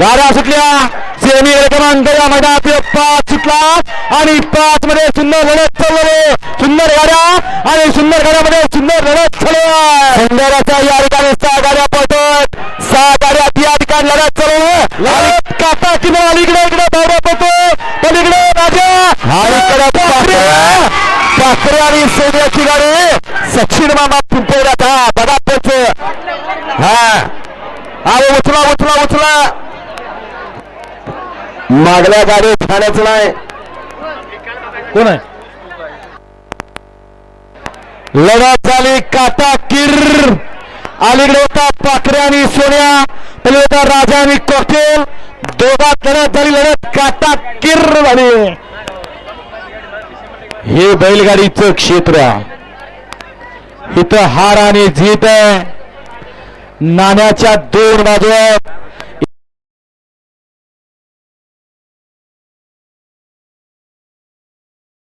गाड्या सुटल्या. सेमी क्रमांक या मैदानात पाच सुटला. आणि पाच मध्ये सुंदर लढत चालवले सुंदर गाड्या. आणि सुंदर गाड्यामध्ये सुंदर लढत चालू सुंदराचा या ठिकाणी सहा गाड्या पळतात. सहा गाड्या या ठिकाणी लढत चालू काटा किंवा अलीकडे इकडे धावडा पळतो पलीकडे राजा. पाखरे. आणि सोन्याची गाडी सचिन मामा पिंपळात हा बघा पोच हा. अरे उचला उचला उचला. मागल्या गाडीत ठाण्याचं नाही. कोण आहे? लढत झाली काटा किर अलीकडे होता पाखरे आणि सोन्या. पहिले होता राजा आणि कॉकटेल दोघात लढत झाली लढत काटा किर झाली. हे बैलगाडीचं क्षेत्र. इथं हार आणि जीत आहे. नाण्याच्या दोन बाजू आहेत